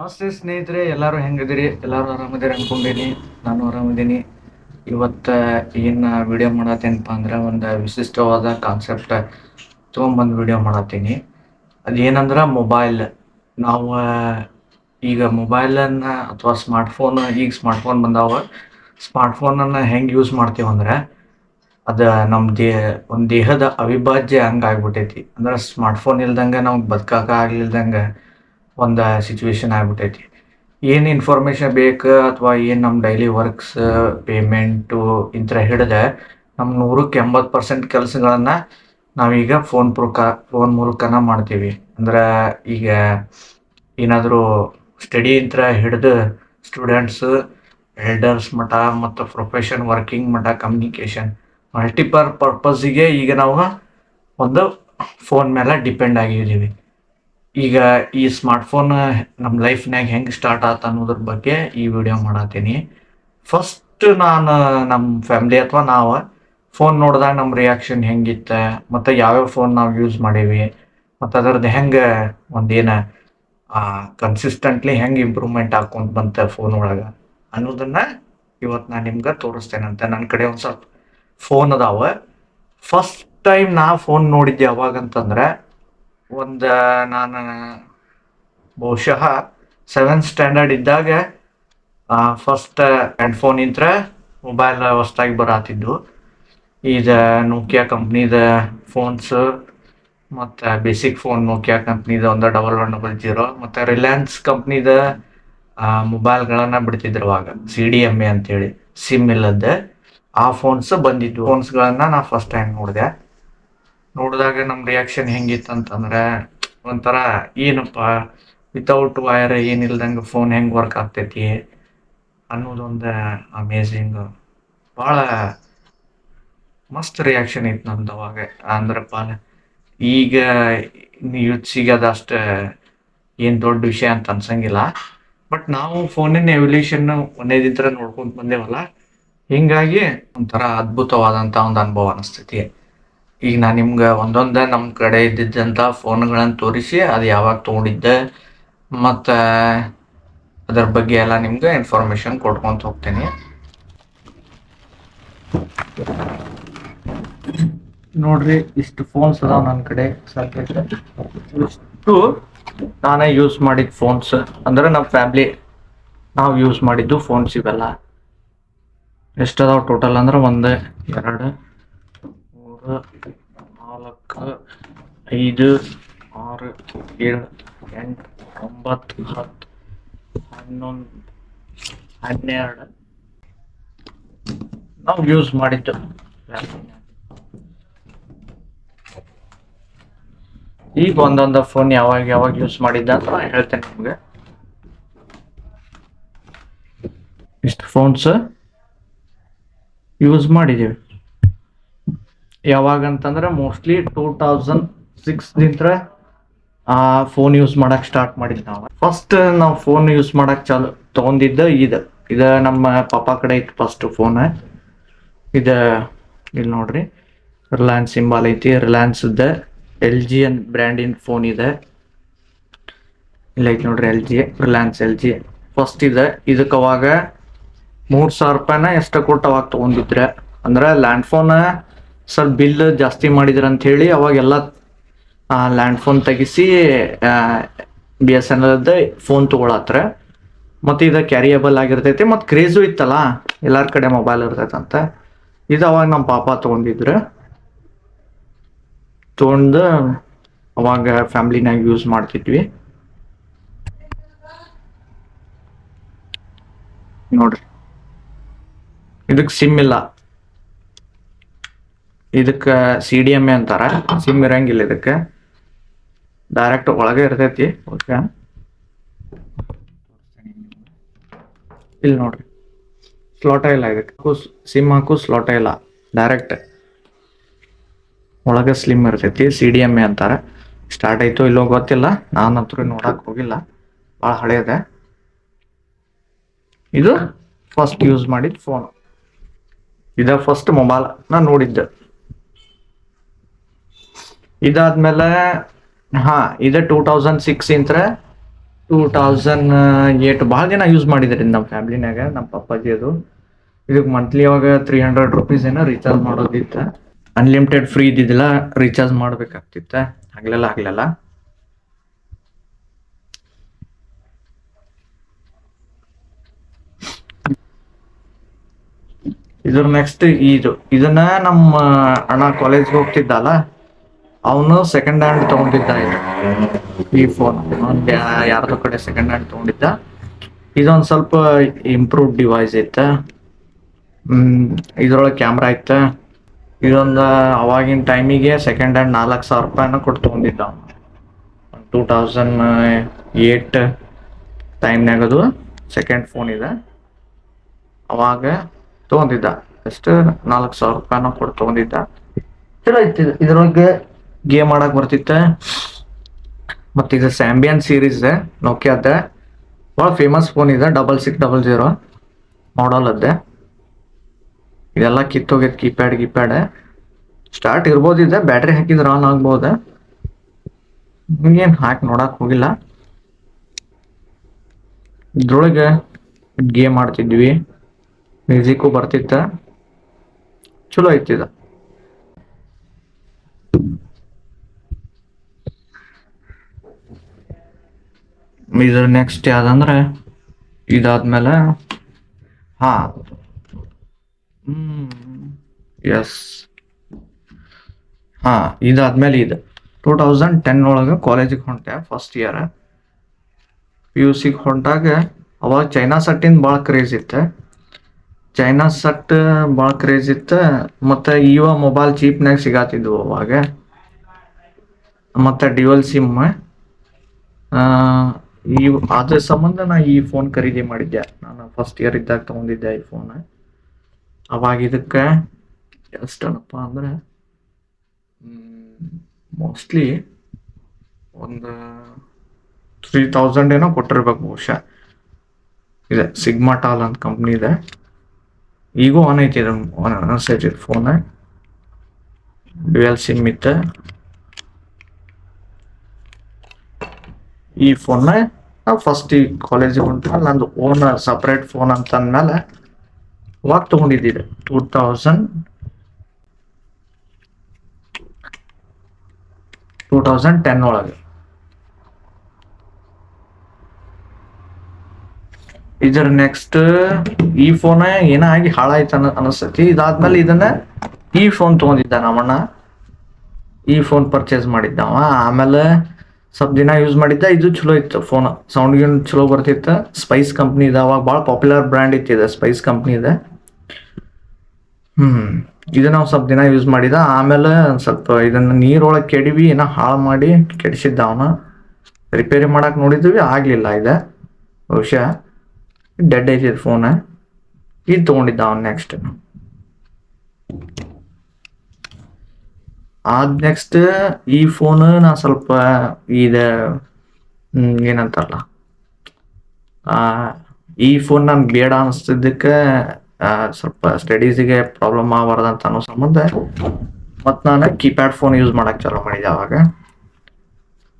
ನಮಸ್ತೆ ಸ್ನೇಹಿತರೆ, ಎಲ್ಲರೂ ಹೆಂಗಿದ್ದೀರಿ? ಎಲ್ಲರೂ ಆರಾಮದಿರಿ ಅನ್ಕೊಂಡಿನಿ. ನಾನು ಆರಾಮಿದ್ದೀನಿ ಇವತ್ತು ಏನು ವಿಡಿಯೋ ಮಾಡತ್ತೇನಪ್ಪ ಅಂದ್ರೆ ಒಂದು ವಿಶಿಷ್ಟವಾದ ಕಾನ್ಸೆಪ್ಟ್ ತೊಗೊಂಬಂದು ವಿಡಿಯೋ ಮಾಡತ್ತೀನಿ ಅದೇನಂದ್ರೆ ಮೊಬೈಲ್ ನಾವು ಈಗ ಮೊಬೈಲನ್ನು ಅಥವಾ ಸ್ಮಾರ್ಟ್ಫೋನ್ ಈಗ ಸ್ಮಾರ್ಟ್ಫೋನ್ ಬಂದಾವ. ಸ್ಮಾರ್ಟ್ಫೋನನ್ನು ಹೆಂಗೆ ಯೂಸ್ ಮಾಡ್ತೀವಂದ್ರೆ ಅದು ನಮ್ಮ ದೇಹ ಒಂದು ದೇಹದ ಅವಿಭಾಜ್ಯ ಅಂಗ ಆಗ್ಬಿಟ್ಟೈತಿ ಅಂದ್ರೆ ಸ್ಮಾರ್ಟ್ಫೋನ್ ಇಲ್ದಂಗೆ ನಮ್ಗೆ ಬದುಕಾಕ ಆಗ್ಲಿಲ್ದಂಗೆ ಒಂದು ಸಿಚುವೇಶನ್ ಆಗ್ಬಿಟ್ಟೈತಿ. ಏನು ಇನ್ಫಾರ್ಮೇಷನ್ ಬೇಕು ಅಥವಾ ಏನು ನಮ್ಮ ಡೈಲಿ ವರ್ಕ್ಸ್ ಪೇಮೆಂಟು ಇಂಥ ಹಿಡಿದ ನಮ್ಮ ನೂರಕ್ಕೆ ಎಂಬತ್ತು ಪರ್ಸೆಂಟ್ ಕೆಲಸಗಳನ್ನು ನಾವೀಗ ಫೋನ್ ಪ್ರೂಕ ಫೋನ್ ಮೂಲಕನ ಮಾಡ್ತೀವಿ. ಅಂದ್ರೆ ಈಗ ಏನಾದರೂ ಸ್ಟಡಿ ಇಂತ್ರ ಹಿಡಿದು ಸ್ಟೂಡೆಂಟ್ಸ್ ಎಲ್ಡರ್ಸ್ ಮಠ ಮತ್ತು ಪ್ರೊಫೆಷನ್ ವರ್ಕಿಂಗ್ ಮಠ ಕಮ್ಯುನಿಕೇಷನ್ ಮಲ್ಟಿಪರ್ ಪರ್ಪಸ್ಸಿಗೆ ಈಗ ನಾವು ಒಂದು ಫೋನ್ ಮೇಲೆ ಡಿಪೆಂಡ್ ಆಗಿದ್ದೀವಿ. ಈಗ ಈ ಸ್ಮಾರ್ಟ್ ಫೋನ್ ನಮ್ಮ ಲೈಫ್ನಾಗ ಹೆಂಗೆ ಸ್ಟಾರ್ಟ್ ಆತ ಅನ್ನೋದ್ರ ಬಗ್ಗೆ ಈ ವಿಡಿಯೋ ಮಾಡತ್ತೀನಿ ಫಸ್ಟ್ ನಾನು ನಮ್ಮ ಫ್ಯಾಮ್ಲಿ ಅಥವಾ ನಾವು ಫೋನ್ ನೋಡಿದಾಗ ನಮ್ಮ ರಿಯಾಕ್ಷನ್ ಹೆಂಗಿತ್ತು, ಮತ್ತು ಯಾವ್ಯಾವ ಫೋನ್ ನಾವು ಯೂಸ್ ಮಾಡೀವಿ, ಮತ್ತು ಅದರದ್ದು ಹೆಂಗೆ ಒಂದೇನು ಕನ್ಸಿಸ್ಟೆಂಟ್ಲಿ ಹೆಂಗೆ ಇಂಪ್ರೂವ್ಮೆಂಟ್ ಹಾಕ್ಕೊಂತ ಬಂತ ಫೋನ್ ಒಳಗೆ ಅನ್ನೋದನ್ನ ಇವತ್ತು ನಾನು ನಿಮ್ಗೆ ತೋರಿಸ್ತೇನಂತೆ ನನ್ನ ಕಡೆ ಒಂದು ಸ್ವಲ್ಪ ಫೋನ್ ಅದಾವ. ಫಸ್ಟ್ ಟೈಮ್ ನಾ ಫೋನ್ ನೋಡಿದ್ದೆ ಯಾವಾಗಂತಂದ್ರೆ ಒಂದು ನಾನು ಬಹುಶಃ ಸೆವೆಂತ್ ಸ್ಟ್ಯಾಂಡರ್ಡ್ ಇದ್ದಾಗ ಫಸ್ಟ್ ಹೆಡ್ಫೋನ್ ಫೋನ್ ಇಂತ್ರ ಮೊಬೈಲ್ ಹೊಸ್ದಾಗಿ ಬರತ್ತಿದ್ದು ಈಗ ನೋಕಿಯಾ ಕಂಪ್ನಿದ ಫೋನ್ಸ್ ಮತ್ತು ಬೇಸಿಕ್ ಫೋನ್ ನೋಕಿಯಾ ಕಂಪ್ನಿದ ಒಂದು ಡಬಲ್ ಒನ್ ಡಬಲ್ ಜೀರೋ ಮತ್ತು ರಿಲಯನ್ಸ್ ಕಂಪ್ನಿದ ಮೊಬೈಲ್ಗಳನ್ನು ಬಿಡ್ತಿದ್ರು ಅವಾಗ ಸಿ ಡಿ ಎಂ ಎ ಅಂತೇಳಿ ಸಿಮ್ ಇಲ್ಲದ ಆ ಫೋನ್ಸ್ ಬಂದಿದ್ವು. ಫೋನ್ಸ್ಗಳನ್ನು ನಾ ಫಸ್ಟ್ ಟೈಮ್ ನೋಡಿದೆ. ನೋಡಿದಾಗ ನಮ್ಮ ರಿಯಾಕ್ಷನ್ ಹೆಂಗಿತ್ತು ಅಂತಂದ್ರೆ ಒಂಥರ ಏನಪ್ಪ ವಿತೌಟ್ ವೈರ್ ಏನಿಲ್ದಂಗೆ ಫೋನ್ ಹೆಂಗೆ ವರ್ಕ್ ಆಗ್ತೈತಿ ಅನ್ನೋದೊಂದು ಅಮೇಝಿಂಗ್ ಭಾಳ ಮಸ್ತ್ ರಿಯಾಕ್ಷನ್ ಇತ್ತು ನಮ್ದು ಅವಾಗ. ಅಂದ್ರಪ್ಪ, ಈಗ ಯೂತ್ಸಿಗೆ ಏನು ದೊಡ್ಡ ವಿಷಯ ಅಂತ ಅನ್ಸಂಗಿಲ್ಲ. ಬಟ್ ನಾವು ಫೋನಿನ ಎವಲ್ಯೂಷನ್ ದಿನ ನೋಡ್ಕೊಂತ ಬಂದೇವಲ್ಲ. ಹಿಂಗಾಗಿ ಒಂಥರ ಅದ್ಭುತವಾದಂಥ ಒಂದು ಅನುಭವ ಅನಿಸ್ತೈತಿ. ಈಗ ನಾನು ನಿಮ್ಗೆ ಒಂದೊಂದೇ ನಮ್ಮ ಕಡೆ ಇದ್ದಿದ್ದಂಥ ಫೋನ್ಗಳನ್ನು ತೋರಿಸಿ ಅದು ಯಾವಾಗ ತೊಗೊಂಡಿದ್ದೆ, ಮತ್ತು ಅದರ ಬಗ್ಗೆ ಎಲ್ಲ ನಿಮ್ಗೆ ಇನ್ಫಾರ್ಮೇಷನ್ ಕೊಟ್ಕೊಂತ ಹೋಗ್ತೀನಿ. ನೋಡ್ರಿ, ಇಷ್ಟು ಫೋನ್ಸ್ ಅದಾವ ನನ್ನ ಕಡೆ ಸದ್ಯಕ್ಕೆ ಇಷ್ಟು. ನಾನೇ ಯೂಸ್ ಮಾಡಿದ ಫೋನ್ಸ್ ಅಂದ್ರೆ ನಮ್ಮ ಫ್ಯಾಮ್ಲಿ ನಾವು ಯೂಸ್ ಮಾಡಿದ್ದು ಫೋನ್ಸ್ ಇವೆಲ್ಲ. ಎಷ್ಟದಾವ ಟೋಟಲ್ ಅಂದ್ರೆ ಒಂದು, ಎರಡು. ನಾಲ್ಕು, ಐದು, ಆರು, ಏಳು, ಎಂಟು, ಒಂಬತ್ತು, ಹತ್ತು, ಹನ್ನೊಂದು, ಹನ್ನೆರಡು. ನಾವು ಯೂಸ್ ಮಾಡಿದ್ದು. ಈಗ ಒಂದೊಂದು ಫೋನ್ ಯಾವಾಗ ಯಾವಾಗ ಯೂಸ್ ಮಾಡಿದ್ದ ಅಂತ ಹೇಳ್ತೇನೆ ನಿಮ್ಗೆ. ಇಷ್ಟು ಫೋನ್ಸ್ ಯೂಸ್ ಮಾಡಿದ್ದೀವಿ. ಯಾವಾಗ ಅಂತಂದ್ರೆ ಮೋಸ್ಟ್ಲಿ ಟೂ ತೌಸಂಡ್ ಆ ಫೋನ್ ಯೂಸ್ ಮಾಡಕ್ ಸ್ಟಾರ್ಟ್ ಮಾಡಿದ್ ನಾವು. ಫಸ್ಟ್ ನಾವು ಫೋನ್ ಯೂಸ್ ಮಾಡಕ್ ಚಾಲು, ತಗೊಂಡಿದ್ದ ಇದು ಇದು ನಮ್ಮ ಪಾಪ ಕಡೆ ಇತ್ತು ಫಸ್ಟ್ ಫೋನ್ ಇದು ಇಲ್ಲಿ ನೋಡ್ರಿ ರಿಲಯನ್ಸ್ ಸಿಂಬಲ್ ಐತಿ ರಿಲಯನ್ಸ್ ಎಲ್ ಜಿ ಅನ್ ಬ್ರ್ಯಾಂಡಿನ ಫೋನ್ ಇದೆ. ಇಲ್ಲ ಐತಿ ನೋಡ್ರಿ L G Reliance L G first ಇದೆ ಇದಕ್ಕೆ ಅವಾಗ ಮೂರು ಸಾವಿರ ರೂಪಾಯಿನ ಎಷ್ಟು ಕೊಟ್ಟು ಅವಾಗ ತೊಗೊಂಡಿದ್ರೆ. ಅಂದ್ರೆ ಲ್ಯಾಂಡ್ ಫೋನ್ ಸ್ವಲ್ಪ ಬಿಲ್ ಜಾಸ್ತಿ ಮಾಡಿದ್ರ ಅಂತ ಹೇಳಿ ಅವಾಗೆಲ್ಲ ಲ್ಯಾಂಡ್ ಫೋನ್ ತೆಗಿಸಿ ಬಿ ಎಸ್ ಎನ್ ಎಲ್ದ ಫೋನ್ ತೊಗೊಳತ್ರ. ಮತ್ತು ಇದು ಕ್ಯಾರಿಯಬಲ್ ಆಗಿರ್ತೈತಿ, ಮತ್ತು ಕ್ರೇಜು ಇತ್ತಲ್ಲ, ಎಲ್ಲರ ಕಡೆ ಮೊಬೈಲ್ ಇರ್ತೈತಂತ. ಇದು ಅವಾಗ ನಮ್ಮ ಪಾಪ ತೊಗೊಂಡಿದ್ರು. ತೊಗೊಂಡು ಅವಾಗ ಫ್ಯಾಮ್ಲಿನಾಗ ಯೂಸ್ ಮಾಡ್ತಿದ್ವಿ. ನೋಡ್ರಿ. ಇದಕ್ಕೆ ಸಿಮ್ ಇಲ್ಲ. ಇದಕ್ಕೆ ಸಿ ಡಿ ಎಂ ಎ ಅಂತಾರ. ಸಿಮ್ ಇರಂಗಿಲ್ಲ ಇದಕ್ಕೆ. ಡೈರೆಕ್ಟ್ ಒಳಗೆ ಇರ್ತೈತಿ. ಓಕೆ ಇಲ್ಲಿ ನೋಡ್ರಿ. ಸ್ಲೋಟ ಇಲ್ಲ ಇದಕ್ಕೆ. ಸಿಮ್ ಹಾಕು ಸ್ಲೋಟ ಇಲ್ಲ. ಡೈರೆಕ್ಟ್ ಒಳಗೆ ಸ್ಲಿಮ್ ಇರ್ತೈತಿ. ಸಿ ಡಿ ಎಂ ಎ ಅಂತಾರೆ. ಸ್ಟಾರ್ಟ್ ಆಯ್ತು ಇಲ್ಲೋ ಗೊತ್ತಿಲ್ಲ. ನಾನಂತೂ ನೋಡಕ್ ಹೋಗಿಲ್ಲ. ಭಾಳ ಹಳೆಯದೆ ಇದು ಫಸ್ಟ್ ಯೂಸ್ ಮಾಡಿದ ಫೋನ್ ಇದ ಫಸ್ಟ್ ಮೊಬೈಲ್ ನಾ ನೋಡಿದ್ದೆ. ಇದಾದ್ಮೇಲೆ, ಹಾ, ಇದೆ ಟೂ ತೌಸಂಡ್ ಸಿಕ್ಸ್ ಇಂತ್ರ ಟೂ ತೌಸಂಡ್ ಏಟ್ ಭಾಳ ದಿನ ಯೂಸ್ ಮಾಡಿದ್ರಿ ನಮ್ಮ ಫ್ಯಾಮಿಲಿನಾಗ ನಮ್ಮ ಪಪ್ಪಾಜಿ ಅದು. ಇದಕ್ಕೆ ಮಂತ್ಲಿ ಅವಾಗ ತ್ರೀ ಹಂಡ್ರೆಡ್ ರುಪೀಸ್ ಏನೋ ರೀಚಾರ್ಜ್ ಮಾಡೋದಿತ್ತ. ಅನ್ಲಿಮಿಟೆಡ್ ಫ್ರೀ ಇದ್ದಿದ್ದಿಲ್ಲ ರೀಚಾರ್ಜ್ ಮಾಡ್ಬೇಕಾಗ್ತಿತ್ತ. ಆಗ್ಲಲ್ಲ ಆಗ್ಲಲ್ಲ. ಇದ್ರ ನೆಕ್ಸ್ಟ್ ಇದು. ಇದನ್ನ ನಮ್ಮ ಅಣ್ಣ ಕಾಲೇಜ್ಗೆ ಹೋಗ್ತಿದ್ದಲ್ಲ ಅವನು ಸೆಕೆಂಡ್ ಹ್ಯಾಂಡ್ ತಗೊಂಡಿದ್ದ ಇದು. ಈ ಫೋನ್ ಯಾರದೋ ಕಡೆ ಸೆಕೆಂಡ್ ಹ್ಯಾಂಡ್ ತಗೊಂಡಿದ್ದ. ಇದೊಂದು ಸ್ವಲ್ಪ ಇಂಪ್ರೂವ್ಡ್ ಡಿವೈಸ್ ಐತ. ಇದ್ರೊಳಗೆ ಕ್ಯಾಮ್ರಾ ಐತ. ಇದೊಂದು, ಅವಾಗಿನ ಟೈಮಿಗೆ ಸೆಕೆಂಡ್ ಹ್ಯಾಂಡ್ ನಾಲ್ಕು ಸಾವಿರ ರೂಪಾಯಿನ ಕೊಟ್ಟು ತಗೊಂಡಿದ್ದ ಅವನು. ಟೂ ತೌಸಂಡ್ ಏಟ್ ಟೈಮ್ನಾಗ ಅದು ಸೆಕೆಂಡ್ ಫೋನ್ ಇದೆ. ಅವಾಗ ತಗೊಂಡಿದ್ದ. ಎಷ್ಟು ನಾಲ್ಕು ಸಾವಿರ ರೂಪಾಯಿನ ಕೊಟ್ಟು ತೊಗೊಂಡಿದ್ದ. ಚಲೋ ಇತ್ತು ಇದ್ರೊಳಗೆ ಗೇಮ್ ಆಡಕ್ ಬರ್ತಿತ್ತ. ಮತ್ತೆ ಇದು ಸ್ಯಾಂಬಿಯನ್ ಸೀರೀಸ್ ನೋಕಿಯಾದ ಭಾಳ ಫೇಮಸ್ ಫೋನ್ ಇದೆ double six double zero model ಅದ್ದೆ. ಇದೆಲ್ಲ ಕಿತ್ತೋಗೈತೆ ಕೀಪ್ಯಾಡ್ ಕೀಪ್ಯಾಡ್ ಸ್ಟಾರ್ಟ್ ಇರ್ಬೋದಿದೆ ಬ್ಯಾಟ್ರಿ ಹಾಕಿದ್ರೆ ಆನ್ ಆಗ್ಬೋದ. ಹಿಂಗೇನು ಹಾಕಿ ನೋಡಕ್ ಹೋಗಿಲ್ಲ. ಇದ್ರೊಳಗೆ ಗೇಮ್ ಆಡ್ತಿದ್ವಿ. ಮ್ಯೂಸಿಕ್ಕು ಬರ್ತಿತ್ತ. ಚಲೋ ಐತಿ ಇದ್ರ ನೆಕ್ಸ್ಟ್ ಯಾವ್ದಂದ್ರೆ ಇದಾದ್ಮೇಲೆ, ಹಾ. ಎಸ್ ಹಾ, ಇದಾದ್ಮೇಲೆ ಇದು. ಟೂ ತೌಸಂಡ್ ಟೆನ್ ಒಳಗೆ ಕಾಲೇಜಿಗೆ ಹೊಂಟೆ ಫಸ್ಟ್ ಇಯರ್ ಪಿ ಯು ಸಿಗೆ ಹೊಂಟಾಗ ಅವಾಗ ಚೈನಾ ಸಟ್ಟಿಂದ ಭಾಳ ಕ್ರೇಜ್ ಇತ್ತು. ಚೈನಾ ಸಟ್ ಭಾಳ ಕ್ರೇಜ್ ಇತ್ತು. ಮತ್ತು ಇವ ಮೊಬೈಲ್ ಚೀಪ್ನಾಗ ಸಿಗಾತಿದ್ವು ಅವಾಗ. ಮತ್ತು ಡ್ಯುವಲ್ ಸಿಮ್ ಈ ಅದ್ರ ಸಂಬಂಧ ನಾ ಈ ಫೋನ್ ಖರೀದಿ ಮಾಡಿದ್ದೆ. ನಾನು ಫಸ್ಟ್ ಇಯರ್ ಇದ್ದಾಗ ತಗೊಂಡಿದ್ದೆ ಈ ಫೋನ್ ಅವಾಗ ಇದಕ್ಕೆ ಎಷ್ಟನಪ್ಪ ಅಂದ್ರೆ ಮೋಸ್ಟ್ಲಿ ಒಂದು ತ್ರೀ ತೌಸಂಡ್ ಏನೋ ಕೊಟ್ಟಿರ್ಬೇಕು ಬಹುಶಃ. ಇದೆ ಸಿಗ್ಮಾ ಟಾಲ್ ಅಂತ ಕಂಪ್ನಿ ಇದೆ. ಈಗೂ ಆನ್ ಐತಿ ಇದು ಅನಿಸ್ತೈತಿ ಫೋನ್ ಡ್ಯುಯಲ್ ಸಿಮ್ ಇತ್ತು. ಈ ಫೋನ್ನ ನಾವು ಫಸ್ಟ್ ಈ ಕಾಲೇಜಿಗೆ ಹೊಂಟ್ಮೇಲೆ ನಂದು ಓನ್ ಸಪ್ರೇಟ್ ಫೋನ್ ಅಂತ ಅಂದಮೇಲೆ ಅವಾಗ ತೊಗೊಂಡಿದ್ದಿದೆ two thousand two thousand ten ಒಳಗೆ. ಇದರ ನೆಕ್ಸ್ಟ್ ಈ ಫೋನ್ ಏನಾಗಿ ಹಾಳಾಯ್ತು ಅನ್ನ ಅನಿಸ್ತೈತಿ ಇದಾದ್ಮೇಲೆ ಇದನ್ನ ಈ ಫೋನ್ ತಗೊಂಡಿದ್ದ ನಮ್ಮಣ್ಣ. ಈ ಫೋನ್ ಪರ್ಚೇಸ್ ಮಾಡಿದ್ದಾವ. ಆಮೇಲೆ ಸ್ವಲ್ಪ ದಿನ ಯೂಸ್ ಮಾಡಿದ್ದೆ, ಇದು ಚಲೋ ಇತ್ತು ಫೋನ್ ಸೌಂಡ್ ಗಿನ್ ಚಲೋ ಬರ್ತಿತ್ತು. ಸ್ಪೈಸ್ ಕಂಪ್ನಿ ಇದೆ, ಅವಾಗ ಭಾಳ ಪಾಪ್ಯುಲರ್ ಬ್ರ್ಯಾಂಡ್ ಇತ್ತಿದೆ ಸ್ಪೈಸ್ ಕಂಪ್ನಿ ಇದೆ. ಹ್ಮ್. ಇದು ನಾವು ಸ್ವಲ್ಪ ದಿನ ಯೂಸ್ ಮಾಡಿದ, ಆಮೇಲೆ ಸ್ವಲ್ಪ ಇದನ್ನ ನೀರೊಳಗೆ ಕೆಡಿವಿ ಏನೋ ಹಾಳು ಮಾಡಿ ಕೆಡಿಸಿದ್ದ ಅವನ. ರಿಪೇರಿ ಮಾಡಕ್ ನೋಡಿದ್ವಿ, ಆಗ್ಲಿಲ್ಲ ಇದೆ. ಬಹುಶಃ ಡೆಡ್ ಐತಿದ್ ಫೋನ್ ಇದು ತಗೊಂಡಿದ್ದ ಅವನ್ ನೆಕ್ಸ್ಟ್ ಆದ್ ನೆಕ್ಸ್ಟ್ ಈ ಫೋನ್ ನಾ ಸ್ವಲ್ಪ ಇದ ಏನಂತಾರಲ್ಲ ಈ ಫೋನ್ ನನ್ ಬೇಡ ಅನಿಸ್ತಿದ್ದಕ್ಕೆ ಸ್ವಲ್ಪ ಸ್ಟಡೀಸಿಗೆ ಪ್ರಾಬ್ಲಮ್ ಆಗಬಾರ್ದಂತ ಅನ್ನೋ ಸಂಬಂಧ. ಮತ್ತು ನಾನು ಕೀಪ್ಯಾಡ್ ಫೋನ್ ಯೂಸ್ ಮಾಡಕ್ ಚಾಲೂ ಮಾಡಿದ್ದೆ ಅವಾಗ.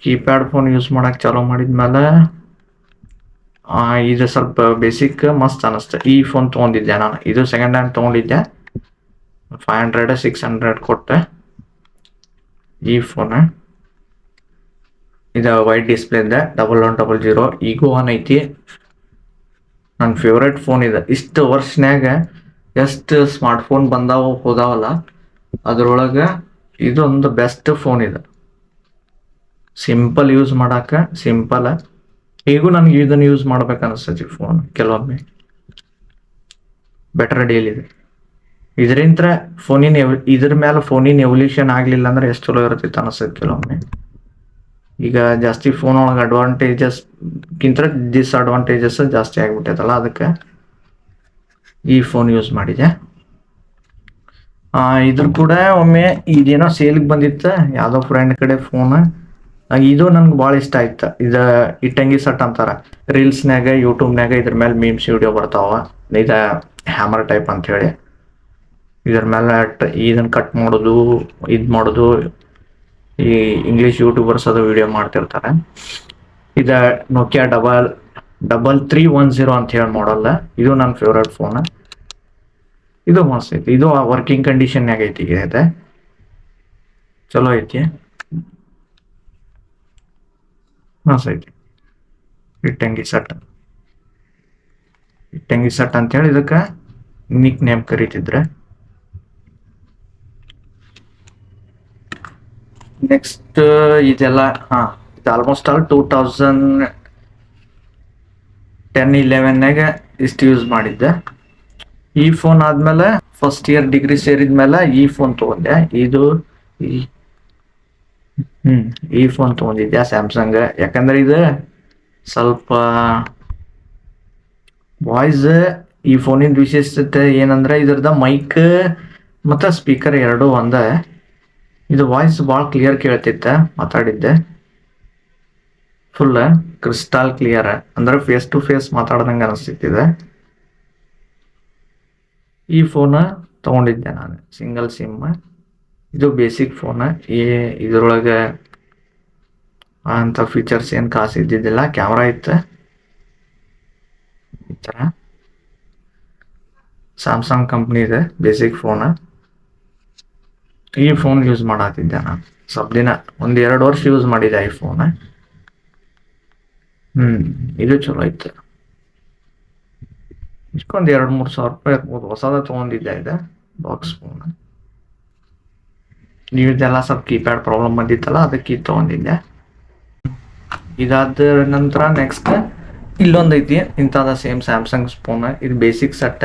ಕೀಪ್ಯಾಡ್ ಫೋನ್ ಯೂಸ್ ಮಾಡಕ್ ಚಾಲೂ ಮಾಡಿದ್ಮೇಲೆ ಇದು ಸ್ವಲ್ಪ ಬೇಸಿಕ್ ಮಸ್ತ್ ಅನಿಸ್ತು. ಈ ಫೋನ್ ತೊಗೊಂಡಿದ್ದೆ ನಾನು. ಇದು ಸೆಕೆಂಡ್ ಹ್ಯಾಂಡ್ ತೊಗೊಂಡಿದ್ದೆ. ಫೈವ್ ಹಂಡ್ರೆಡ್ ಸಿಕ್ಸ್ ಹಂಡ್ರೆಡ್ ಕೊಟ್ಟೆ. ಈ ಫೋನ್ ಇದು ವೈಟ್ ಡಿಸ್ಪ್ಲೇ ಇದೆ ಡಬಲ್ ಒನ್ ಡಬಲ್ ಜೀರೋ ಈಗೂ ಆನ್ ಐತಿ. ನನ್ನ ಫೇವ್ರೆಟ್ ಫೋನ್ ಇದೆ. ಇಷ್ಟು ವರ್ಷನ್ಯಾಗ ಎಷ್ಟು ಸ್ಮಾರ್ಟ್ ಫೋನ್ ಬಂದಾವ ಹೋದಾವಲ್ಲ, ಅದರೊಳಗೆ ಇದೊಂದು ಬೆಸ್ಟ್ ಫೋನ್ ಇದೆ. ಸಿಂಪಲ್ ಯೂಸ್ ಮಾಡಾಕ ಸಿಂಪಲ್ ಈಗೂ ನನಗೆ ಇದನ್ನ ಯೂಸ್ ಮಾಡ್ಬೇಕು ಅನಿಸ್ತೈತಿ ಫೋನ್ ಕೆಲವೊಮ್ಮೆ. ಬೆಟರ್ ಡೀಲ್ ಇದೆ. ಇದರಿಂದ ಫೋನಿನ ಇದ್ರ ಮೇಲೆ ಫೋನಿನ ಎವಲ್ಯೂಷನ್ ಆಗ್ಲಿಲ್ಲ ಅಂದ್ರೆ ಎಷ್ಟು ಚಲೋ ಇರ್ತಿತ್ತು ಅನಿಸ್ತೈತಿ ಕೆಲವೊಮ್ಮೆ. ಈಗ ಜಾಸ್ತಿ ಫೋನ್ ಒಳಗೆ ಅಡ್ವಾಂಟೇಜಸ್ ಕಿಂತ ಡಿಸ್ಅಡ್ವಾಂಟೇಜಸ್ ಜಾಸ್ತಿ ಆಗ್ಬಿಟ್ಟೈತಲ್ಲ ಅದಕ್ಕೆ ಈ ಫೋನ್ ಯೂಸ್ ಮಾಡಿದೆ. ಆ, ಇದ್ರ ಕೂಡ ಒಮ್ಮೆ ಇದೇನೋ ಸೇಲ್ಗೆ ಬಂದಿತ್ತು ಯಾವುದೋ ಫ್ರೆಂಡ್ ಕಡೆ ಫೋನ್ ಇದು ನನ್ಗೆ ಭಾಳ ಇಷ್ಟ ಆಯ್ತು. ಇದ ಇಟ್ಟಂಗಿ ಸಟ್ ಅಂತಾರ. ರೀಲ್ಸ್ನಾಗ ಯೂಟ್ಯೂಬ್ನಾಗ ಇದ್ರ ಮೇಲೆ ಮೀಮ್ಸ್ ವಿಡಿಯೋ ಬರ್ತಾವ. ಇದ ಹ್ಯಾಮರ್ ಟೈಪ್ ಅಂತ ಹೇಳಿ. ಇದ್ರ ಮೇಲೆ ಇದನ್ನ ಕಟ್ ಮಾಡೋದು, ಇದು ಮಾಡೋದು, ಈ ಇಂಗ್ಲಿಷ್ ಯೂಟ್ಯೂಬರ್ಸ್ ಅದು ವಿಡಿಯೋ ಮಾಡ್ತಿರ್ತಾರೆ. ಇದು Nokia double double three one zero ಅಂತ ಹೇಳಿ ಮಾಡಲ್ಲ ಇದು ನನ್ನ ಫೇವ್ರೇಟ್ ಫೋನ್ ಇದು ಮಸ್ತ್ ಐತಿ. ಇದು ವರ್ಕಿಂಗ್ ಕಂಡೀಷನ್ ಐತಿ ಇದೆ ಚಲೋ ಐತಿ. ಮಸ್ತ್ ಐತಿ. ಇಟ್ಟಂಗಿ ಸಟ್. ಇಟ್ಟಂಗಿ ಸಟ್ ಅಂತೇಳಿ ಇದಕ್ಕೆ ನಿಕ್ ನೇಮ್ ಕರಿತಿದ್ರೆ. ನೆಕ್ಸ್ಟ್ ಇದೆಲ್ಲ, ಹಾ, ಇದು almost all two thousand ten ಇಲೆವೆನ್ನಾಗ ಇಷ್ಟು ಯೂಸ್ ಮಾಡಿದ್ದೆ. ಈ ಫೋನ್ ಆದ್ಮೇಲೆ ಫಸ್ಟ್ ಇಯರ್ ಡಿಗ್ರಿ ಸೇರಿದ್ಮೇಲೆ ಈ ಫೋನ್ ತಗೊಂಡೆ. ಇದು ಹ್ಮ್, ಈ ಫೋನ್ ತಗೊಂಡಿದ್ದೆ ಸ್ಯಾಮ್ಸಂಗ್ ಯಾಕಂದ್ರೆ ಇದು ಸ್ವಲ್ಪ ವಾಯ್ಸ್ ಈ ಫೋನಿನ ವಿಶೇಷತೆ ಏನಂದ್ರೆ ಇದ್ರದ ಮೈಕ್ ಮತ್ತು ಸ್ಪೀಕರ್ ಎರಡು ಒಂದೇ. ಇದು ವಾಯ್ಸ್ ಭಾಳ ಕ್ಲಿಯರ್ ಕೇಳ್ತಿತ್ತೆ, ಮಾತಾಡಿದ್ದೆ. ಫುಲ್ ಕ್ರಿಸ್ಟಾಲ್ ಕ್ಲಿಯರ್ ಅಂದ್ರೆ ಫೇಸ್ ಟು ಫೇಸ್ ಮಾತಾಡ್ದಂಗೆ ಅನಿಸ್ತಿದೆ. ಈ ಫೋನ್ ತಗೊಂಡಿದ್ದೆ ನಾನು ಸಿಂಗಲ್ ಸಿಮ್ ಇದು ಬೇಸಿಕ್ ಫೋನ್ ಏ ಇದರೊಳಗೆ ಅಂತ ಫೀಚರ್ಸ್ ಏನು ಕಾಸು ಇದ್ದಿದ್ದಿಲ್ಲ ಕ್ಯಾಮ್ರಾ ಇತ್ತು. ಈ ಥರ ಸ್ಯಾಮ್ಸಂಗ್ ಕಂಪ್ನಿ ಇದೆ ಬೇಸಿಕ್ ಫೋನ್ ಈ ಫೋನ್ ಯೂಸ್ ಮಾಡತ್ತಿದ್ದೆ ನಾನು. ಸ್ವಲ್ಪ ದಿನ, ಒಂದು ಎರಡು ವರ್ಷ ಯೂಸ್ ಮಾಡಿದೆ ಈ ಫೋನ್ ಹ್ಮ್, ಇದು ಚಲೋ ಇತ್ತು ಇಷ್ಟೊಂದು ಎರಡು ಮೂರು ಸಾವಿರ ರೂಪಾಯಿ ಇರ್ಬೋದು ಹೊಸದ ತೊಗೊಂಡಿದ್ದೆ ಇದೆ ಬಾಕ್ಸ್ ಫೋನ್ ಇದೆಲ್ಲ ಸ್ವಲ್ಪ ಕೀಪ್ಯಾಡ್ ಪ್ರಾಬ್ಲಮ್ ಬಂದಿತ್ತಲ್ಲ, ಅದಕ್ಕೆ ಇದು ತೊಗೊಂಡಿದ್ದೆ. ಇದಾದ ನಂತರ ನೆಕ್ಸ್ಟ್ ಇಲ್ಲೊಂದು ಐತಿ ಇಂಥದ ಸೇಮ್ ಸ್ಯಾಮ್ಸಂಗ್ ಫೋನ್ ಇದು ಬೇಸಿಕ್ ಸೆಟ್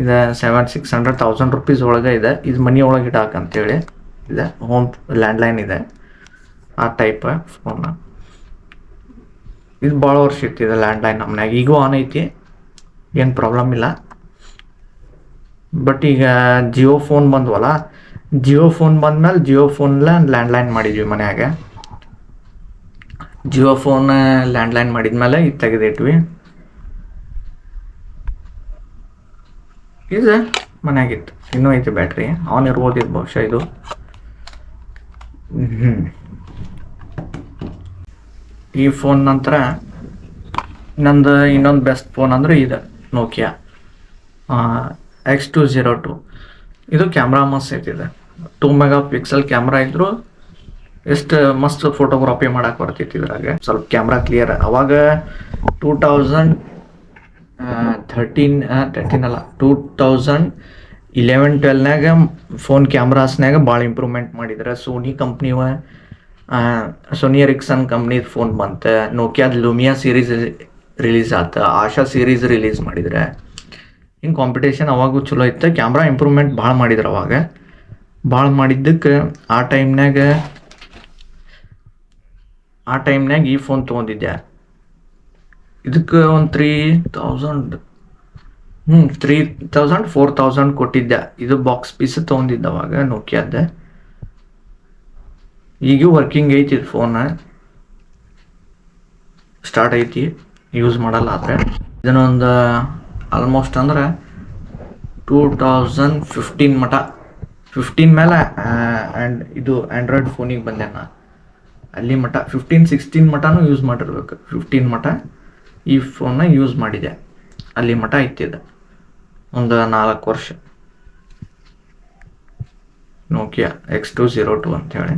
ಇದು seven six hundred thousand rupees ಒಳಗೆ ಇದೆ. ಇದು ಮನಿ ಒಳಗೆ ಇಡಾಕ ಅಂತೇಳಿ ಇದೆ ಹೋಮ್ ಲ್ಯಾಂಡ್ಲೈನ್ ಇದೆ. ಆ ಟೈಪ್ ಫೋನ್ ಇದು ಭಾಳ ವರ್ಷ ಇತ್ತು ಇದು ನಮ್ಮ ನಮ್ಮನ್ಯಾಗ ಈಗೂ ಆನ್ ಐತಿ. ಏನು ಪ್ರಾಬ್ಲಮ್ ಇಲ್ಲ. ಬಟ್ ಈಗ ಜಿಯೋ ಫೋನ್ ಬಂದ್ವಲ್ಲ ಜಿಯೋ ಫೋನ್ ಬಂದ್ಮೇಲೆ ಜಿಯೋ ಫೋನ್ಲ ಲ್ಯಾಂಡ್ಲೈನ್ ಮಾಡಿದ್ವಿ ಮನ್ಯಾಗ. ಜಿಯೋ ಫೋನ್ ಲ್ಯಾಂಡ್ಲೈನ್ ಮಾಡಿದ್ಮೇಲೆ ಇದು ತೆಗೆದಿಟ್ವಿ. ಇದು ಮನ್ಯಾಗಿತ್ತು ಇನ್ನೂ ಐತೆ ಬ್ಯಾಟ್ರಿ. ಆನ್ ಇರ್ಬೋದಿತ್ತು ಬಹುಶಃ ಇದು. ಈ ಫೋನ್ ನಂತರ ನಂದು ಇನ್ನೊಂದು ಬೆಸ್ಟ್ ಫೋನ್ ಅಂದ್ರೆ ಇದು Nokia X two zero two ಇದು ಕ್ಯಾಮ್ರಾ ಮಸ್ತ್ ಐತಿದೆ. ಟೂ ಮೆಗಾ ಪಿಕ್ಸೆಲ್ ಕ್ಯಾಮ್ರಾ ಇದ್ರು ಎಷ್ಟು ಮಸ್ತ್ ಫೋಟೋಗ್ರಾಫಿ ಮಾಡಕ್ಕೆ ಬರ್ತಿತ್ತು ಇದ್ರಾಗೆ. ಸ್ವಲ್ಪ ಕ್ಯಾಮ್ರಾ ಕ್ಲಿಯರ್ ಅವಾಗ ಟೂ ತೌಸಂಡ್ ಥರ್ಟೀನ್ ತರ್ಟೀನ್ ಅಲ್ಲ ಟೂ ತೌಸಂಡ್ ಇಲೆವೆನ್ ಟ್ವೆಲ್ನಾಗ ಫೋನ್ ಕ್ಯಾಮ್ರಾಸ್ನಾಗ ಭಾಳ ಇಂಪ್ರೂವ್ಮೆಂಟ್ ಮಾಡಿದ್ರೆ. ಸೋನಿ ಕಂಪ್ನಿವ ಸೋನಿ ಎರಿಕ್ಸನ್ ಕಂಪ್ನಿದ ಫೋನ್ ಬಂತು. ನೋಕಿಯಾದ ಲುಮಿಯಾ ಸೀರೀಸ್ ರಿಲೀಸ್ ಆತ. ಆಶಾ ಸೀರೀಸ್ ರಿಲೀಸ್ ಮಾಡಿದ್ರೆ. ಹಿಂಗೆ ಕಾಂಪಿಟೇಷನ್ ಅವಾಗೂ ಚಲೋ ಇತ್ತು. ಕ್ಯಾಮ್ರಾ ಇಂಪ್ರೂವ್ಮೆಂಟ್ ಭಾಳ ಮಾಡಿದ್ರು ಅವಾಗ. ಭಾಳ ಮಾಡಿದ್ದಕ್ಕೆ ಆ ಟೈಮ್ನಾಗ ಆ ಟೈಮ್ನಾಗ ಈ ಫೋನ್ ತೊಗೊಂಡಿದ್ದೆ ಇದಕ್ಕೆ ಒಂದು ತ್ರೀ ತೌಸಂಡ್ ಹ್ಞೂ ತ್ರೀ ತೌಸಂಡ್ ಫೋರ್ ತೌಸಂಡ್ ಕೊಟ್ಟಿದ್ದೆ. ಇದು ಬಾಕ್ಸ್ ಪೀಸ್ ತೊಗೊಂಡಿದ್ದೆ ಅವಾಗ ನೋಕಿಯಾದ್ದೆ ಈಗೂ ವರ್ಕಿಂಗ್ ಐತಿ ಇದು ಫೋನ ಸ್ಟಾರ್ಟ್ ಐತಿ ಯೂಸ್ ಮಾಡಲ್ಲ ಆದರೆ. ಇದನ್ನೊಂದು ಆಲ್ಮೋಸ್ಟ್ ಅಂದ್ರೆ ಟೂ ತೌಸಂಡ್ ಫಿಫ್ಟೀನ್ ಮಟ ಫಿಫ್ಟೀನ್ ಮೇಲೆ ಆ್ಯಂಡ್ ಇದು ಆ್ಯಂಡ್ರಾಯ್ಡ್ ಫೋನಿಗೆ ಬಂದೆ ನಾ ಅಲ್ಲಿ ಮಠ ಫಿಫ್ಟೀನ್ ಸಿಕ್ಸ್ಟೀನ್ ಮಟನೂ ಯೂಸ್ ಮಾಡಿರ್ಬೇಕು. ಫಿಫ್ಟೀನ್ ಮಟ ಈ ಫೋನ್ನ ಯೂಸ್ ಮಾಡಿದೆ. ಅಲ್ಲಿ ಮಟ ಇತ್ತಿದೆ ಒಂದು ನಾಲ್ಕು ವರ್ಷ. Nokia X two zero two ಅಂಥೇಳಿ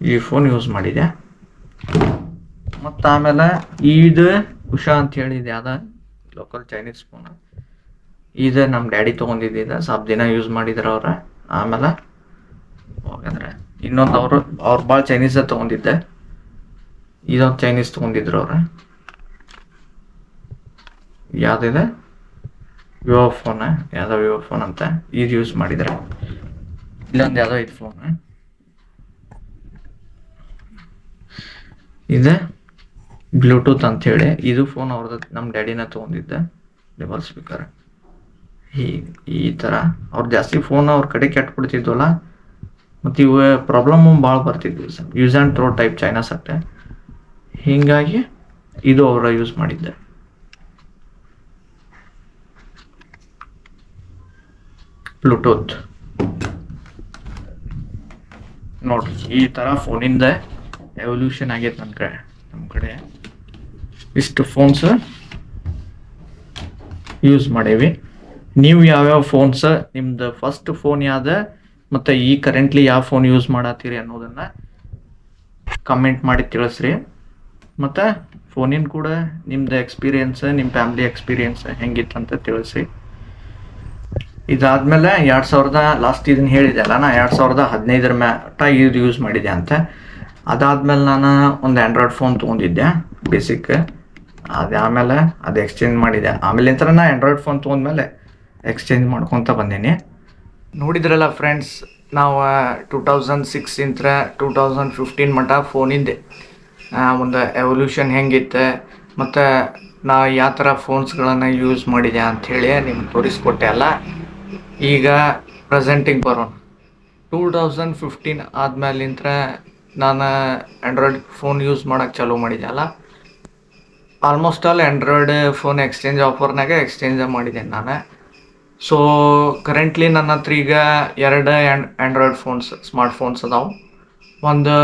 ಈ ಫೋನ್ ಯೂಸ್ ಮಾಡಿದೆ. ಮತ್ತು ಆಮೇಲೆ ಇದು ಉಷಾ ಅಂತ ಹೇಳಿದೆ ಅದ ಲೋಕಲ್ ಚೈನೀಸ್ ಫೋನ್ ಇದು ನಮ್ಮ ಡ್ಯಾಡಿ ತೊಗೊಂಡಿದ್ದಿದೆ ಸ್ವಲ್ಪ ದಿನ ಯೂಸ್ ಮಾಡಿದ್ರು ಅವ್ರ. ಆಮೇಲೆ ಹೋಗಂದ್ರೆ ಇನ್ನೊಂದು ಅವರು ಅವ್ರು ಭಾಳ ಚೈನೀಸ ತೊಗೊಂಡಿದ್ದೆ. ಇದೊಂದು ಚೈನೀಸ್ ತೊಗೊಂಡಿದ್ರು ಅವ್ರೆ ಯಾವುದಿದೆ? ವಿವೋ ಫೋನ್ ಯಾವ್ದೋ ವಿವೋ ಫೋನ್ ಅಂತ ಇದು ಯೂಸ್ ಮಾಡಿದ್ರೆ. ಇಲ್ಲೊಂದು ಯಾವ್ದೋ ಇದು ಫೋನ್ ಇದೆ. ಬ್ಲೂಟೂತ್ ಅಂತ ಹೇಳಿ. ಇದು ಫೋನ್ ಅವ್ರದ್ದು ನಮ್ಮ ಡ್ಯಾಡಿನ ತೊಗೊಂಡಿದ್ದೆ. ಡಬಲ್ ಸ್ಪೀಕರ್ ಈ ಈ ಥರ ಅವ್ರು ಜಾಸ್ತಿ ಫೋನ್ ಅವ್ರ ಕಡೆ ಕೆಟ್ಬಿಡ್ತಿದ್ವಲ್ಲ? ಮತ್ತು ಇವು ಪ್ರಾಬ್ಲಮ್ ಭಾಳ ಬರ್ತಿದ್ವಿ sir. Use and throw type China ಸಟ್ಟೆ ಹೀಗಾಗಿ ಇದು ಅವರ ಯೂಸ್ ಮಾಡಿದ್ದೆ. ಬ್ಲೂಟೂತ್ ನೋಡ್ರಿ, ಈ ಥರ ಫೋನಿಂದ ಎವಲ್ಯೂಷನ್ ಆಗೈತೆ ನನ್ನ ಕಡೆ ನಮ್ಮ ಕಡೆ. ಇಷ್ಟು ಫೋನ್ಸ್ ಯೂಸ್ ಮಾಡೇವಿ. ನೀವು ಯಾವ್ಯಾವ ಫೋನ್ಸ್ ನಿಮ್ದು ಫಸ್ಟ್ ಫೋನ್ ಯಾವ್ದ, ಮತ್ತು ಈ ಕರೆಂಟ್ಲಿ ಯಾವ ಫೋನ್ ಯೂಸ್ ಮಾಡತ್ತೀರಿ ಅನ್ನೋದನ್ನು ಕಮೆಂಟ್ ಮಾಡಿ ತಿಳಿಸ್ರಿ. ಮತ್ತು ಫೋನಿನ ಕೂಡ ನಿಮ್ದು ಎಕ್ಸ್ಪೀರಿಯನ್ಸ್ ನಿಮ್ಮ ಫ್ಯಾಮ್ಲಿ ಎಕ್ಸ್ಪೀರಿಯನ್ಸ್ ಅಂತ ತಿಳಿಸಿ. ಇದಾದ್ಮೇಲೆ ಎರಡು ಸಾವಿರದ ಲಾಸ್ಟ್ ಇದನ್ನ ಹೇಳಿದೆ ಅಲ್ಲ ನಾ, ಎರಡು ಸಾವಿರದ ಹದಿನೈದರ ಮ್ಯಾಟ ಇದು ಯೂಸ್ ಮಾಡಿದೆ ಅಂತ. ಅದಾದ್ಮೇಲೆ ನಾನು ಒಂದು ಆ್ಯಂಡ್ರಾಯ್ಡ್ ಫೋನ್ ತೊಗೊಂಡಿದ್ದೆ ಬೇಸಿಕ್ ಅದು ಆಮೇಲೆ ಅದು ಎಕ್ಸ್ಚೇಂಜ್ ಮಾಡಿದೆ. ಆಮೇಲೆ ನಾ ಆ್ಯಂಡ್ರಾಯ್ಡ್ ಫೋನ್ ತೊಗೊಂಡ್ಮೇಲೆ ಎಕ್ಸ್ಚೇಂಜ್ ಮಾಡ್ಕೊತ ಬಂದೀನಿ. ನೋಡಿದ್ರಲ್ಲ ಫ್ರೆಂಡ್ಸ್ ನಾವು ಟೂ ತೌಸಂಡ್ ಸಿಕ್ಸ್ ಇಂತ್ರ ಟೂ ತೌಸಂಡ್ ಫಿಫ್ಟೀನ್ ಮಟ್ಟ ಫೋನಿಂದೆ ಒಂದು ಎವಲ್ಯೂಷನ್ ಹೆಂಗಿತ್ತು, ಮತ್ತು ನಾ ಯಾವ ಥರ ಫೋನ್ಸ್ಗಳನ್ನು ಯೂಸ್ ಮಾಡಿದೆ ಅಂಥೇಳಿ ನಿಮ್ಗೆ ತೋರಿಸ್ಕೊಟ್ಟೆ ಅಲ್ಲ. ಈಗ ಪ್ರೆಸೆಂಟಿಗೆ ಬರೋಣ. ಟೂ ತೌಸಂಡ್ ಫಿಫ್ಟೀನ್ ಆದಮೇಲಿಂತ ನಾನು ಆ್ಯಂಡ್ರಾಯ್ಡ್ ಫೋನ್ ಯೂಸ್ ಮಾಡೋಕ್ಕೆ ಚಾಲೂ ಮಾಡಿದೆ ಅಲ್ಲ. Almost all Android phone exchange ಆಫರ್ನಾಗ exchange ಮಾಡಿದೆ ನಾನು. ಸೊ ಕರೆಂಟ್ಲಿ ನನ್ನ ಹತ್ರ ಈಗ ಎರಡು ಆ್ಯಂಡ್ರಾಯ್ಡ್ ಫೋನ್ಸ್ ಸ್ಮಾರ್ಟ್ ಫೋನ್ಸ್ ಅದಾವೆ. ಒಂದು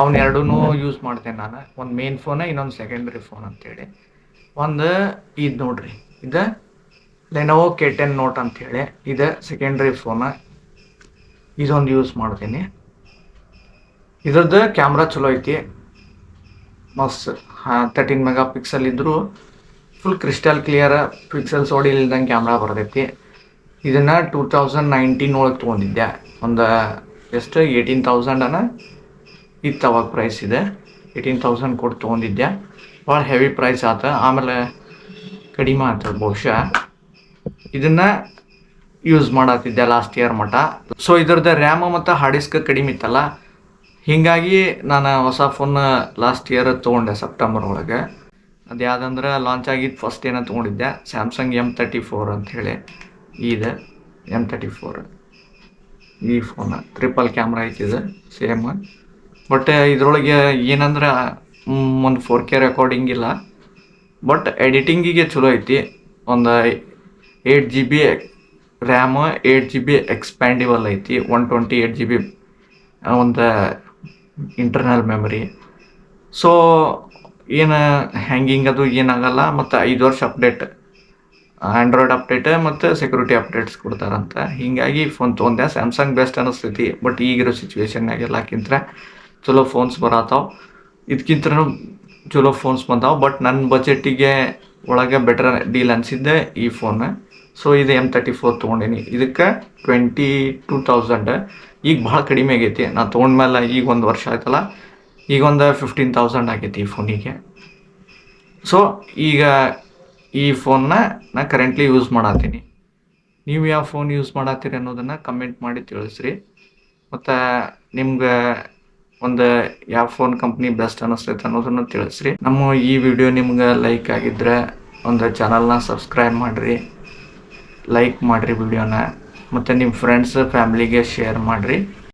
ಅವನ್ನ ಎರಡೂ ಯೂಸ್ ಮಾಡ್ತೇನೆ ನಾನು. ಒಂದು ಮೇನ್ ಫೋನ ಇನ್ನೊಂದು ಸೆಕೆಂಡ್ರಿ ಫೋನ್ ಅಂತೇಳಿ. ಒಂದು ಇದು ನೋಡ್ರಿ. ಇದು ಲೆನೋವೋ ಕೆ ಟೆನ್ ನೋಟ್ ಅಂಥೇಳಿ ಇದು ಸೆಕೆಂಡ್ರಿ ಫೋನ ಇದೊಂದು ಯೂಸ್ ಮಾಡ್ತೀನಿ. ಇದ್ರದ್ದು ಕ್ಯಾಮ್ರಾ ಚಲೋ ಐತಿ. ಮಸ್ತ್ ತರ್ಟೀನ್ ಮೆಗಾ ಪಿಕ್ಸಲ್ ಇದ್ದರೂ ಫುಲ್ ಕ್ರಿಸ್ಟಲ್ ಕ್ಲಿಯರ್ ಪಿಕ್ಸಲ್ಸ್ ಹೊಡಿಲಿಲ್ದಂಗೆ ಕ್ಯಾಮ್ರಾ ಬರ್ತೈತಿ. ಇದನ್ನು ಟೂ ತೌಸಂಡ್ ನೈನ್ಟೀನ್ ಒಳಗೆ ತೊಗೊಂಡಿದ್ದೆ. ಒಂದು, ಎಷ್ಟು ಏಯ್ಟೀನ್ ತೌಸಂಡನ ಇತ್ತು ಅವಾಗ ಪ್ರೈಸ್ ಇದೆ. ಏಯ್ಟೀನ್ ತೌಸಂಡ್ ಕೊಟ್ಟು ತೊಗೊಂಡಿದ್ದೆ. ಭಾಳ ಹೆವಿ ಪ್ರೈಸ್ ಆತ. ಆಮೇಲೆ ಕಡಿಮೆ ಆಯ್ತು ಬಹುಶಃ. ಇದನ್ನು ಯೂಸ್ ಮಾಡತ್ತಿದ್ದೆ ಲಾಸ್ಟ್ ಇಯರ್ ಮಟ್ಟ ಸೊ ಇದ್ರದ್ದು ರ್ಯಾಮು ಮತ್ತು ಹಾರ್ಡ್ ಡಿಸ್ಕ್ ಕಡಿಮೆ ಇತ್ತಲ್ಲ. ಹೀಗಾಗಿ ನಾನು ಹೊಸ ಫೋನ್ ಲಾಸ್ಟ್ ಇಯರ್ ತೊಗೊಂಡೆ ಸೆಪ್ಟೆಂಬರ್ ಒಳಗೆ. ಅದು ಯಾವುದಂದ್ರೆ ಲಾಂಚ್ ಆಗಿದ್ದು ಫಸ್ಟ್ ಏನೋ ತೊಗೊಂಡಿದ್ದೆ. ಸ್ಯಾಮ್ಸಂಗ್ ಎಂ ತರ್ಟಿ ಫೋರ್ ಅಂಥೇಳಿ ಇದೆ ಎಂ ತರ್ಟಿ ಫೋರ್ ಈ ಫೋನ್ ಟ್ರಿಪಲ್ ಕ್ಯಾಮ್ರಾ ಐತಿದೆ ಸೇಮ್ ಬಟ್ ಇದ್ರೊಳಗೆ ಏನಂದ್ರೆ ಒಂದು ಫೋರ್ ಕೆ ರೆಕಾರ್ಡಿಂಗ್ ಇಲ್ಲ. ಬಟ್ ಎಡಿಟಿಂಗಿಗೆ ಚಲೋ ಐತಿ. ಒಂದು eight G B RAM eight G B expandable ಐತಿ. One twenty eight G B ಒಂದು ಇಂಟರ್ನಲ್ ಮೆಮೊರಿ ಸೊ ಏನು ಹ್ಯಾಂಗಿಂಗ್ ಅದು ಏನಾಗಲ್ಲ. ಮತ್ತು ಐದು ವರ್ಷ ಅಪ್ಡೇಟ್ ಆ್ಯಂಡ್ರಾಯ್ಡ್ ಅಪ್ಡೇಟ್ ಮತ್ತು ಸೆಕ್ಯೂರಿಟಿ ಅಪ್ಡೇಟ್ಸ್ ಕೊಡ್ತಾರಂತ. ಹೀಗಾಗಿ ಫೋನ್ ತೊಗೊಂಡೆ ಸ್ಯಾಮ್ಸಂಗ್ ಬೆಸ್ಟ್ ಅನ್ನಿಸ್ತೈತಿ ಬಟ್ ಈಗಿರೋ ಸಿಚುವೇಶನ್ನಾಗ ಎಲ್ಲಕ್ಕಿಂತ ಚಲೋ ಫೋನ್ಸ್ ಬರತ್ತಾವ ಇದಕ್ಕಿಂತನೂ ಚಲೋ ಫೋನ್ಸ್ ಬಂದಾವ ಬಟ್ ನನ್ನ ಬಜೆಟಿಗೆ ಒಳಗೆ ಬೆಟರ್ ಡೀಲ್ ಅನಿಸಿದ್ದೆ ಈ ಫೋನ್ ಸೊ ಇದು ಎಂ ತರ್ಟಿ ಫೋರ್ ತೊಗೊಂಡೀನಿ. ಇದಕ್ಕೆ ಟ್ವೆಂಟಿ ಟೂ ತೌಸಂಡ್ ಈಗ ಭಾಳ ಕಡಿಮೆ ಆಗೈತಿ. ನಾ ತೊಗೊಂಡ್ಮೇಲೆ ಈಗ ಒಂದು ವರ್ಷ ಆಯ್ತಲ್ಲ, ಈಗ ಒಂದು ಫಿಫ್ಟೀನ್ ತೌಸಂಡ್ ಆಗೈತಿ ಈ ಫೋನಿಗೆ ಸೊ ಈಗ ಈ ಫೋನ್ನ ನಾ ಕರೆಂಟ್ಲಿ ಯೂಸ್ ಮಾಡತ್ತೀನಿ ನೀವು ಯಾವ ಫೋನ್ ಯೂಸ್ ಮಾಡತ್ತೀರಿ ಅನ್ನೋದನ್ನು ಕಮೆಂಟ್ ಮಾಡಿ ತಿಳಿಸ್ರಿ. ಮತ್ತು ನಿಮ್ಗೆ ಒಂದು ಯಾವ ಫೋನ್ ಕಂಪ್ನಿ ಬೆಸ್ಟ್ ಅನ್ನಿಸ್ತೈತೆ ಅನ್ನೋದನ್ನು ತಿಳಿಸ್ರಿ. ನಮ್ಮ ಈ ವಿಡಿಯೋ ನಿಮ್ಗೆ ಲೈಕ್ ಆಗಿದ್ರೆ ಒಂದು ಚಾನಲ್ನ ಸಬ್ಸ್ಕ್ರೈಬ್ ಮಾಡಿರಿ ಲೈಕ್ ಮಾಡಿರಿ ವಿಡಿಯೋನ ಮತ್ತು ನಿಮ್ಮ ಫ್ರೆಂಡ್ಸ್ ಫ್ಯಾಮ್ಲಿಗೆ ಶೇರ್ ಮಾಡಿರಿ.